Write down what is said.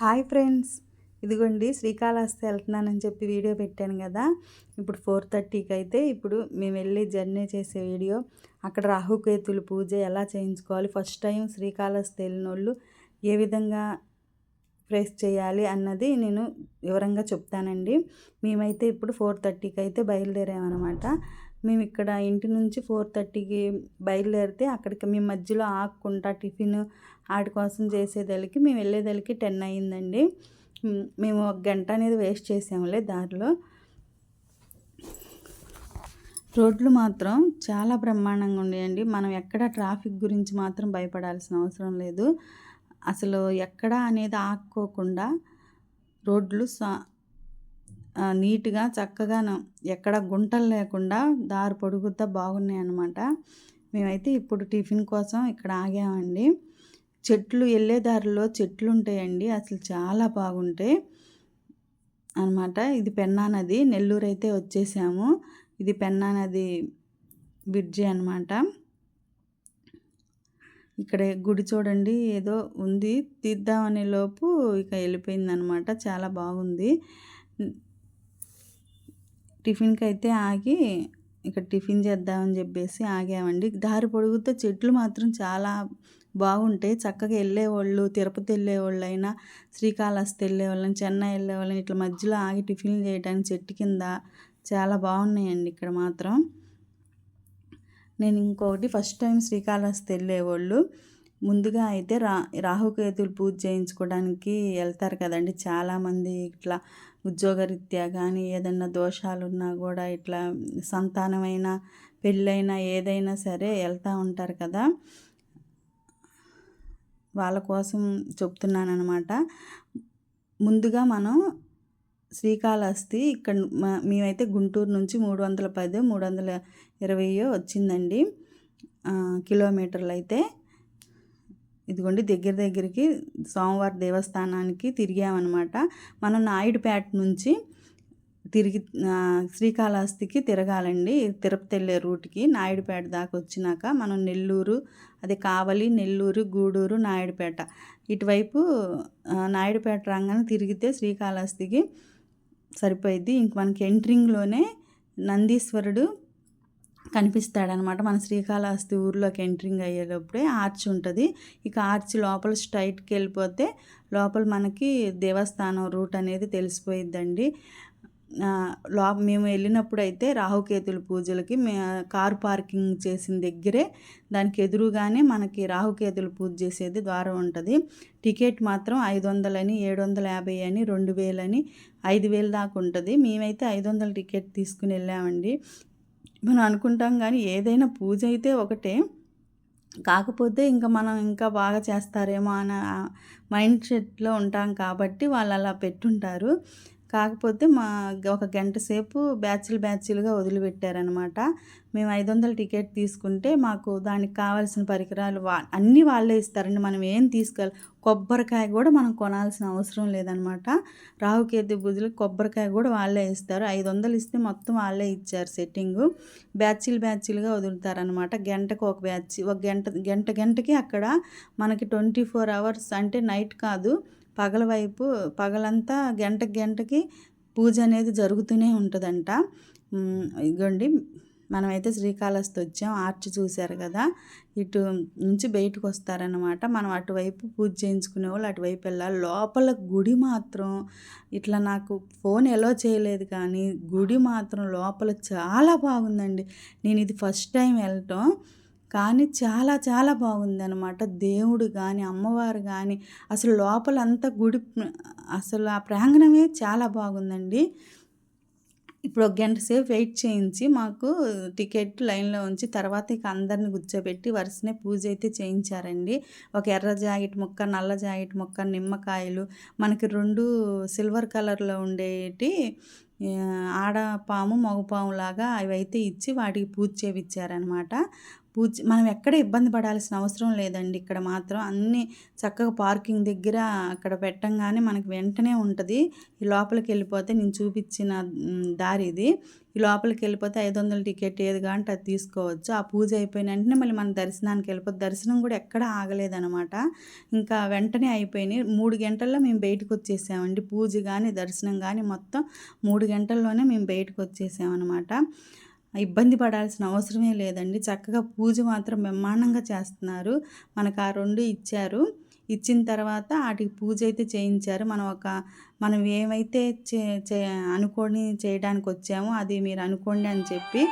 Hi friends. ఇదిగోండి శ్రీకాళహస్తి వెళ్తున్నానని చెప్పి వీడియో పెట్టాను కదా. ఇప్పుడు ఫోర్ థర్టీకి అయితే ఇప్పుడు మేము వెళ్ళి జర్నీ చేసే వీడియో. అక్కడ రాహుకేతులు పూజ ఎలా చేయించుకోవాలి ఫస్ట్ టైం శ్రీకాళహస్తి వెళ్ళిన వాళ్ళు ఏ విధంగా ప్రేస్ చేయాలి అన్నది నేను వివరంగా చెప్తానండి. మేమైతే ఇప్పుడు ఫోర్ థర్టీకి అయితే బయలుదేరామన్నమాట. మేము ఇక్కడ ఇంటి నుంచి ఫోర్ థర్టీకి బయలుదేరితే అక్కడికి మేము మధ్యలో ఆకుండా టిఫిన్ ఆడి కోసం చేసేదానికి మేము వెళ్ళేదానికి టెన్ అయ్యిందండి. మేము ఒక గంట అనేది వేస్ట్ చేసాములే దారిలో. రోడ్లు మాత్రం చాలా బ్రహ్మాండంగా ఉండేయండి. మనం ఎక్కడ ట్రాఫిక్ గురించి మాత్రం భయపడాల్సిన అవసరం లేదు. అసలు ఎక్కడ అనేది ఆక్కోకుండా రోడ్లు నీట్గా చక్కగా ఎక్కడ గుంటలు లేకుండా దారి పొడుగుతా బాగున్నాయి అన్నమాట మేమైతే ఇప్పుడు టిఫిన్ కోసం ఇక్కడ ఆగామండి. చెట్లు వెళ్ళే దారిలో చెట్లు ఉంటాయండి అసలు చాలా బాగుంటాయి అనమాట ఇది పెన్నా నది. నెల్లూరు అయితే వచ్చేసాము. ఇది పెన్నా నది బ్రిడ్జి అనమాట ఇక్కడ గుడి చూడండి ఏదో ఉంది. తీద్దామనే లోపు ఇక వెళ్ళిపోయింది అనమాట చాలా బాగుంది. టిఫిన్కి అయితే ఆగి ఇక్కడ టిఫిన్ చేద్దామని చెప్పేసి ఆగామండి. దారి పొడుగుతో చెట్లు మాత్రం చాలా బాగుంటాయి. చక్కగా వెళ్ళేవాళ్ళు తిరుపతి వెళ్ళేవాళ్ళు అయినా శ్రీకాళహస్తి వెళ్ళేవాళ్ళని చెన్నై వెళ్ళేవాళ్ళని ఇట్లా మధ్యలో ఆగి టిఫిన్లు చేయడానికి చెట్టు కింద చాలా బాగున్నాయండి ఇక్కడ మాత్రం. నేను ఇంకొకటి ఫస్ట్ టైం శ్రీకాళహస్తి వెళ్ళేవాళ్ళు. ముందుగా అయితే రా రాహుకేతులు పూజ చేయించుకోవడానికి వెళ్తారు కదండి. చాలామంది ఇట్లా ఉద్యోగరీత్యా కానీ ఏదన్నా దోషాలు ఉన్నా కూడా ఇట్లా సంతానమైన పెళ్ళైనా ఏదైనా సరే వెళ్తూ ఉంటారు కదా. వాళ్ళ కోసం చెప్తున్నాను అనమాట ముందుగా మనం శ్రీకాళహస్తి ఇక్కడ మేమైతే గుంటూరు నుంచి మూడు వందల పది మూడు వందల ఇరవయో వచ్చిందండి. కిలోమీటర్లు అయితే ఇదిగోండి దగ్గర దగ్గరికి సోమవారం దేవస్థానానికి తిరిగామన్నమాట. మనం నాయుడుపేట నుంచి తిరిగి శ్రీకాళహస్తికి తిరగాలండి. తిరుపతి వెళ్ళే రూట్కి నాయుడుపేట దాకా వచ్చినాక మనం నెల్లూరు అది కావలి నెల్లూరు గూడూరు నాయుడుపేట ఇటువైపు నాయుడుపేట రాగానే తిరిగితే శ్రీకాళహస్తికి సరిపోయిద్ది. ఇంక మనకి ఎంట్రింగ్లోనే నందీశ్వరుడు కనిపిస్తాడనమాట. మన శ్రీకాళహస్తి ఊర్లోకి ఎంట్రింగ్ అయ్యేటప్పుడే ఆర్చ్ ఉంటుంది. ఇక ఆర్చ్ లోపల స్ట్రైట్కి వెళ్ళిపోతే లోపల మనకి దేవస్థానం రూట్ అనేది తెలిసిపోయిద్దండి. లో మేము వెళ్ళినప్పుడు అయితే రాహుకేతుల పూజలకి మే కార్ పార్కింగ్ చేసిన దగ్గరే దానికి ఎదురుగానే మనకి రాహుకేతులు పూజ చేసేది ద్వారం ఉంటుంది. టికెట్ మాత్రం ఐదు వందలని ఏడు వందల యాభై అని రెండు వేలని ఐదు వేలు దాకా ఉంటుంది. మేమైతే ఐదు వందల టికెట్ తీసుకుని వెళ్ళామండి. మనం అనుకుంటాం కానీ ఏదైనా పూజ అయితే ఒకటే. కాకపోతే ఇంకా మనం ఇంకా బాగా చేస్తారేమో అన్న మైండ్ సెట్లో ఉంటాం కాబట్టి వాళ్ళు అలా పెట్టుంటారు. కాకపోతే మా ఒక గంట సేపు బ్యాచ్లు బ్యాచ్లుగా వదిలిపెట్టారనమాట మేము ఐదు వందల టికెట్ తీసుకుంటే మాకు దానికి కావాల్సిన పరికరాలు వా అన్నీ వాళ్ళే ఇస్తారండి. మనం ఏం తీసుకెళ్ళి కొబ్బరికాయ కూడా మనం కొనాల్సిన అవసరం లేదనమాట రాహుకేతు బుజులు కొబ్బరికాయ కూడా వాళ్ళే ఇస్తారు. ఐదు వందలు ఇస్తే మొత్తం వాళ్ళే ఇచ్చారు సెట్టింగు. బ్యాచ్లు బ్యాచ్లుగా వదులుతారనమాట గంటకు ఒక బ్యాచ్ ఒక గంట గంట గంటకి అక్కడ మనకి ట్వంటీ ఫోర్ అవర్స్ అంటే నైట్ కాదు. పగల వైపు పగలంతా గంట గంటకి పూజ అనేది జరుగుతూనే ఉంటుందంట. ఇదిగోండి మనమైతే శ్రీకాళహస్తి వచ్చాం ఆర్చ్ చూశారు కదా ఇటు నుంచి బయటకు వస్తారనమాట మనం అటువైపు పూజ చేయించుకునే వాళ్ళు అటువైపు వెళ్ళాలి. లోపల గుడి మాత్రం ఇట్లా నాకు ఫోన్ ఎలా చేయలేదు కానీ గుడి మాత్రం లోపల చాలా బాగుందండి. నేను ఇది ఫస్ట్ టైం వెళ్ళటం. కానీ చాలా చాలా బాగుందనమాట దేవుడు కానీ అమ్మవారు కానీ అసలు లోపలంతా గుడి అసలు ఆ ప్రాంగణమే చాలా బాగుందండి. ఇప్పుడు ఒక గంట సేపు వెయిట్ చేయించి మాకు టికెట్ లైన్లో ఉంచి తర్వాత ఇక అందరిని కూర్చోబెట్టి వరుసనే పూజ అయితే చేయించారండి. ఒక ఎర్ర జాకెట్ ముక్క నల్ల జాకెట్ ముక్క నిమ్మకాయలు మనకి రెండు సిల్వర్ కలర్లో ఉండేటి ఆడపాము మగపాము లాగా అవి అయితే ఇచ్చి వాటికి పూజ చేయించారనమాట పూజ మనం ఎక్కడ ఇబ్బంది పడాల్సిన అవసరం లేదండి. ఇక్కడ మాత్రం అన్నీ చక్కగా పార్కింగ్ దగ్గర అక్కడ పెట్టంగానే మనకి వెంటనే ఉంటుంది. ఈ లోపలికి వెళ్ళిపోతే నేను చూపించిన దారి ఇది. ఈ లోపలికి వెళ్ళిపోతే ఐదు వందల టికెట్ ఏది కాంటే అది తీసుకోవచ్చు. ఆ పూజ అయిపోయిన వెంటనే మళ్ళీ మన దర్శనానికి వెళ్ళిపోతే దర్శనం కూడా ఎక్కడ ఆగలేదనమాట ఇంకా వెంటనే అయిపోయినాయి. మూడు గంటల్లో మేము బయటకు వచ్చేసామండి. పూజ కానీ దర్శనం కానీ మొత్తం మూడు గంటల్లోనే మేము బయటకు వచ్చేసామన్నమాట. ఇబ్బంది పడాల్సిన అవసరమే లేదండి. చక్కగా పూజ మాత్రం బ్రహ్మాండంగా చేస్తున్నారు. మనకు ఆ రెండు ఇచ్చారు. ఇచ్చిన తర్వాత వాటికి పూజ అయితే చేయించారు. మనం ఒక మనం ఏమైతే చే అనుకొని చేయడానికి వచ్చామో అది మీరు అనుకోండి అని చెప్పి